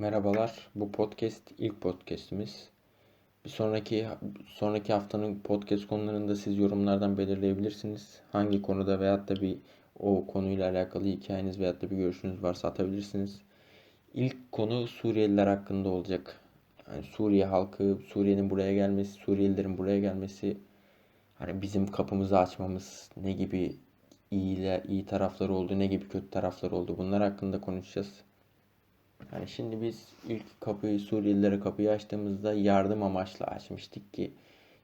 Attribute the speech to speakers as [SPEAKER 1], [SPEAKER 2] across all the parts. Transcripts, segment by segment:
[SPEAKER 1] Merhabalar. Bu podcast ilk podcast'imiz. Bir sonraki sonraki haftanın podcast konularını da siz yorumlardan belirleyebilirsiniz. Hangi konuda veyahut da bir o konuyla alakalı hikayeniz veyahut da bir görüşünüz varsa atabilirsiniz. İlk konu Suriyeliler hakkında olacak. Yani Suriye halkı, Suriye'nin buraya gelmesi, Suriyelilerin buraya gelmesi, hani bizim kapımızı açmamız ne gibi iyi, iyi tarafları oldu, ne gibi kötü tarafları oldu. Bunlar hakkında konuşacağız. Yani şimdi biz ilk kapıyı Suriyelilere kapıyı açtığımızda yardım amaçlı açmıştık ki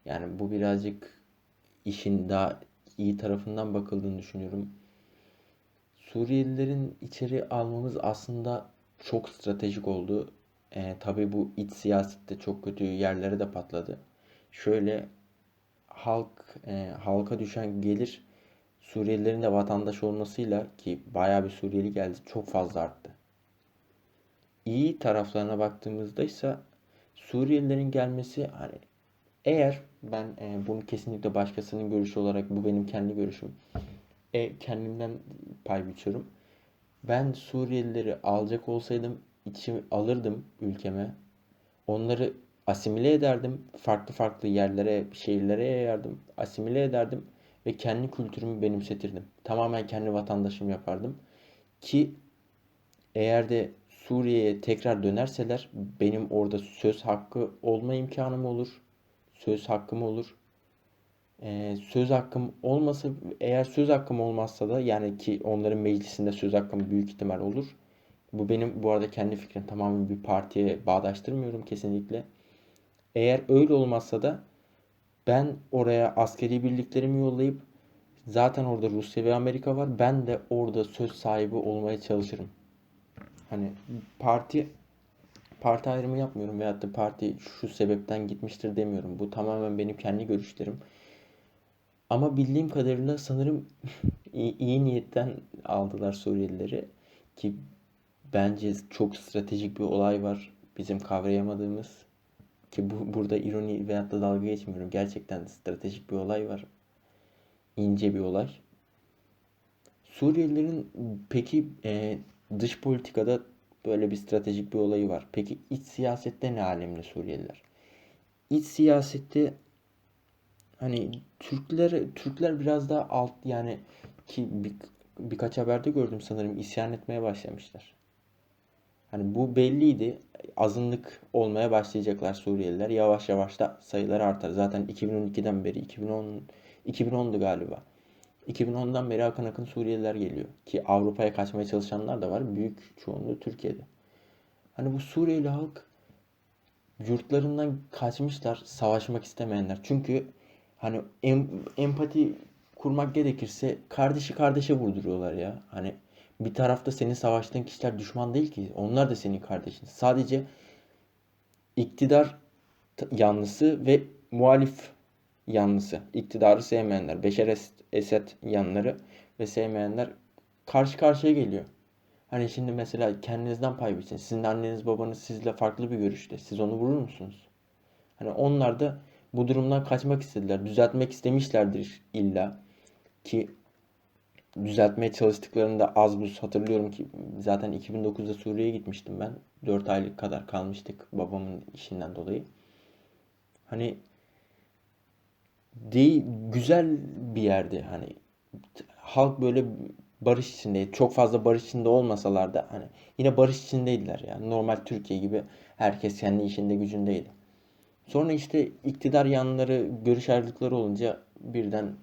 [SPEAKER 1] yani bu birazcık işin daha iyi tarafından bakıldığını düşünüyorum. Suriyelilerin içeri almamız aslında çok stratejik oldu. E, tabii bu iç siyasette çok kötü yerlere de patladı. Şöyle halk e, halka düşen gelir Suriyelilerin de vatandaş olmasıyla ki bayağı bir Suriyeli geldi çok fazla arttı iyi taraflarına baktığımızda ise Suriyelilerin gelmesi hani eğer ben e, bunu kesinlikle başkasının görüşü olarak bu benim kendi görüşüm. E, kendimden pay biçiyorum. Ben Suriyelileri alacak olsaydım içimi alırdım ülkeme. Onları asimile ederdim. Farklı farklı yerlere, şehirlere yayardım. Asimile ederdim ve kendi kültürümü benimsetirdim. Tamamen kendi vatandaşım yapardım. Ki eğer de Suriye'ye tekrar dönerseler benim orada söz hakkı olma imkanım olur. Söz hakkım olur. Ee, söz hakkım olmasa eğer söz hakkım olmazsa da yani ki onların meclisinde söz hakkım büyük ihtimal olur. Bu benim bu arada kendi fikrim tamamen bir partiye bağdaştırmıyorum kesinlikle. Eğer öyle olmazsa da ben oraya askeri birliklerimi yollayıp zaten orada Rusya ve Amerika var. Ben de orada söz sahibi olmaya çalışırım. Hani parti parti ayrımı yapmıyorum veyahut da parti şu sebepten gitmiştir demiyorum. Bu tamamen benim kendi görüşlerim. Ama bildiğim kadarıyla sanırım iyi, iyi niyetten aldılar Suriyelileri ki bence çok stratejik bir olay var bizim kavrayamadığımız ki bu burada ironi veyahut da dalga geçmiyorum. Gerçekten stratejik bir olay var. İnce bir olay. Suriyelilerin peki e, Dış politikada böyle bir stratejik bir olayı var. Peki iç siyasette ne alemde Suriyeliler? İç siyasette hani Türkler Türkler biraz daha alt yani ki bir, birkaç haberde gördüm sanırım isyan etmeye başlamışlar. Hani bu belliydi. Azınlık olmaya başlayacaklar Suriyeliler. Yavaş yavaş da sayıları artar. Zaten 2012'den beri 2010 2010'du galiba. 2010'dan beri akın akın Suriyeliler geliyor. Ki Avrupa'ya kaçmaya çalışanlar da var. Büyük çoğunluğu Türkiye'de. Hani bu Suriyeli halk yurtlarından kaçmışlar savaşmak istemeyenler. Çünkü hani em, empati kurmak gerekirse kardeşi kardeşe vurduruyorlar ya. Hani bir tarafta senin savaştığın kişiler düşman değil ki. Onlar da senin kardeşin. Sadece iktidar yanlısı ve muhalif yanlısı. İktidarı sevmeyenler. Beşer Esed yanları ve sevmeyenler karşı karşıya geliyor. Hani şimdi mesela kendinizden pay biçin. Sizin anneniz babanız sizle farklı bir görüşte. Siz onu vurur musunuz? Hani onlar da bu durumdan kaçmak istediler. Düzeltmek istemişlerdir illa. Ki düzeltmeye çalıştıklarında az buz hatırlıyorum ki zaten 2009'da Suriye'ye gitmiştim ben. 4 aylık kadar kalmıştık babamın işinden dolayı. Hani değil güzel bir yerdi hani halk böyle barış içindeydi. Çok fazla barış içinde olmasalar da hani yine barış içindeydiler yani. Normal Türkiye gibi herkes kendi işinde gücündeydi. Sonra işte iktidar yanları görüş ayrılıkları olunca birden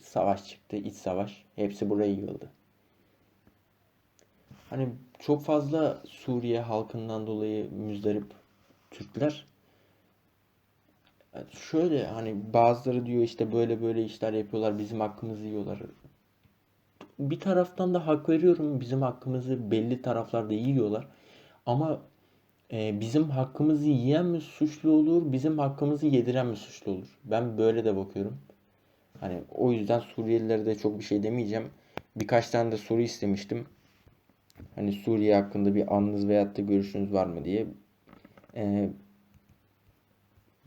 [SPEAKER 1] savaş çıktı, iç savaş. Hepsi buraya yığıldı. Hani çok fazla Suriye halkından dolayı müzdarip Türkler şöyle hani bazıları diyor işte böyle böyle işler yapıyorlar bizim hakkımızı yiyorlar. Bir taraftan da hak veriyorum bizim hakkımızı belli taraflarda yiyorlar. Ama e, bizim hakkımızı yiyen mi suçlu olur, bizim hakkımızı yediren mi suçlu olur? Ben böyle de bakıyorum. Hani o yüzden Suriyelilere de çok bir şey demeyeceğim. Birkaç tane de soru istemiştim. Hani Suriye hakkında bir anınız veyahut da görüşünüz var mı diye. Ee,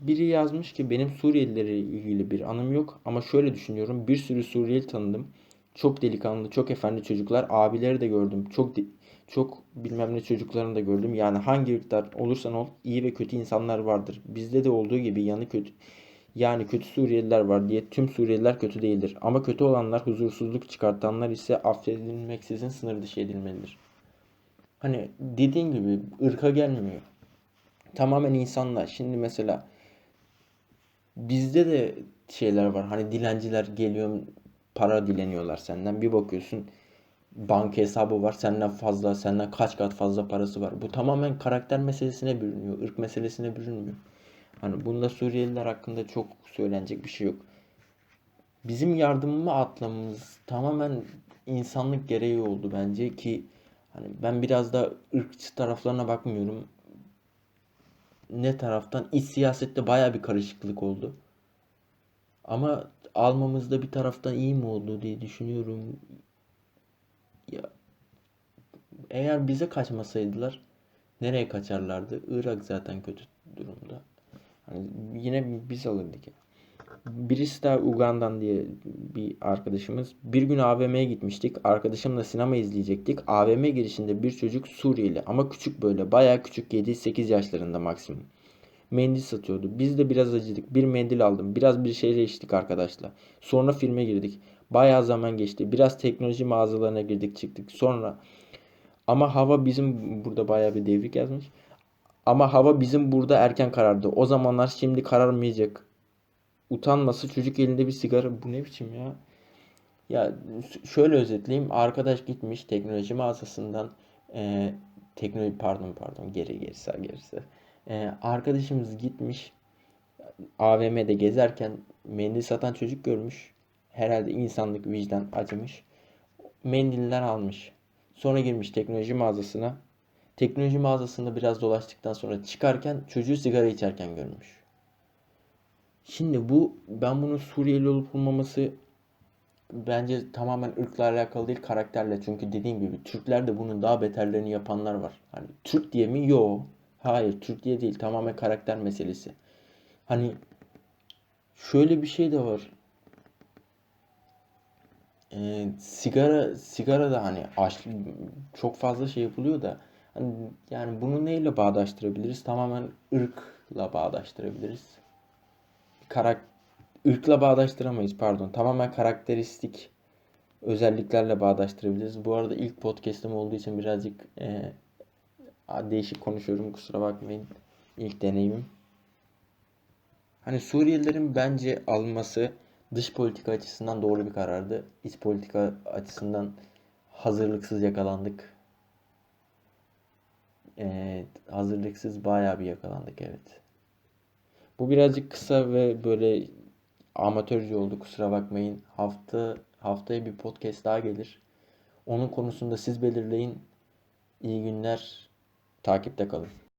[SPEAKER 1] biri yazmış ki benim Suriyelilerle ilgili bir anım yok ama şöyle düşünüyorum. Bir sürü Suriyeli tanıdım. Çok delikanlı, çok efendi çocuklar. Abileri de gördüm. Çok çok bilmem ne çocuklarını da gördüm. Yani hangi ırktan olursan ol iyi ve kötü insanlar vardır. Bizde de olduğu gibi yanı kötü yani kötü Suriyeliler var diye tüm Suriyeliler kötü değildir. Ama kötü olanlar, huzursuzluk çıkartanlar ise affedilmeksizin sınır dışı edilmelidir. Hani dediğin gibi ırka gelmiyor. Tamamen insanlar. Şimdi mesela bizde de şeyler var. Hani dilenciler geliyor para dileniyorlar senden. Bir bakıyorsun banka hesabı var. Senden fazla, senden kaç kat fazla parası var. Bu tamamen karakter meselesine bürünüyor. ırk meselesine bürünmüyor. Hani bunda Suriyeliler hakkında çok söylenecek bir şey yok. Bizim yardımımı atlamamız tamamen insanlık gereği oldu bence ki hani ben biraz da ırkçı taraflarına bakmıyorum. Ne taraftan? İç siyasette baya bir karışıklık oldu. Ama almamızda bir taraftan iyi mi oldu diye düşünüyorum. Ya eğer bize kaçmasaydılar nereye kaçarlardı? Irak zaten kötü durumda. Hani yine biz alırdık ya. Birisi daha Ugandan diye bir arkadaşımız. Bir gün AVM'ye gitmiştik. Arkadaşımla sinema izleyecektik. AVM girişinde bir çocuk Suriyeli ama küçük böyle. Baya küçük 7-8 yaşlarında maksimum. Mendil satıyordu. Biz de biraz acıdık. Bir mendil aldım. Biraz bir şeyle içtik arkadaşlar. Sonra filme girdik. Bayağı zaman geçti. Biraz teknoloji mağazalarına girdik çıktık. Sonra ama hava bizim burada bayağı bir devrik yazmış. Ama hava bizim burada erken karardı. O zamanlar şimdi kararmayacak. Utanması çocuk elinde bir sigara. Bu ne biçim ya? Ya şöyle özetleyeyim. Arkadaş gitmiş teknoloji mağazasından e, teknoloji pardon pardon geri gerisi gerisi. E, arkadaşımız gitmiş AVM'de gezerken mendil satan çocuk görmüş. Herhalde insanlık vicdan acımış. Mendiller almış. Sonra girmiş teknoloji mağazasına. Teknoloji mağazasında biraz dolaştıktan sonra çıkarken çocuğu sigara içerken görmüş. Şimdi bu ben bunun Suriyeli olup olmaması bence tamamen ırkla alakalı değil karakterle. Çünkü dediğim gibi Türklerde bunun daha beterlerini yapanlar var. Hani Türk diye mi? Yo. Hayır Türk diye değil. Tamamen karakter meselesi. Hani şöyle bir şey de var. Ee, sigara sigara da hani aş, çok fazla şey yapılıyor da hani yani bunu neyle bağdaştırabiliriz? Tamamen ırkla bağdaştırabiliriz. Karak ırkla bağdaştıramayız pardon. Tamamen karakteristik özelliklerle bağdaştırabiliriz. Bu arada ilk podcast'im olduğu için birazcık e, değişik konuşuyorum kusura bakmayın. İlk deneyimim. Hani Suriyelilerin bence alınması dış politika açısından doğru bir karardı. İç politika açısından hazırlıksız yakalandık. Evet, hazırlıksız bayağı bir yakalandık evet. Bu birazcık kısa ve böyle amatörce oldu kusura bakmayın. Hafta haftaya bir podcast daha gelir. Onun konusunda siz belirleyin. İyi günler. Takipte kalın.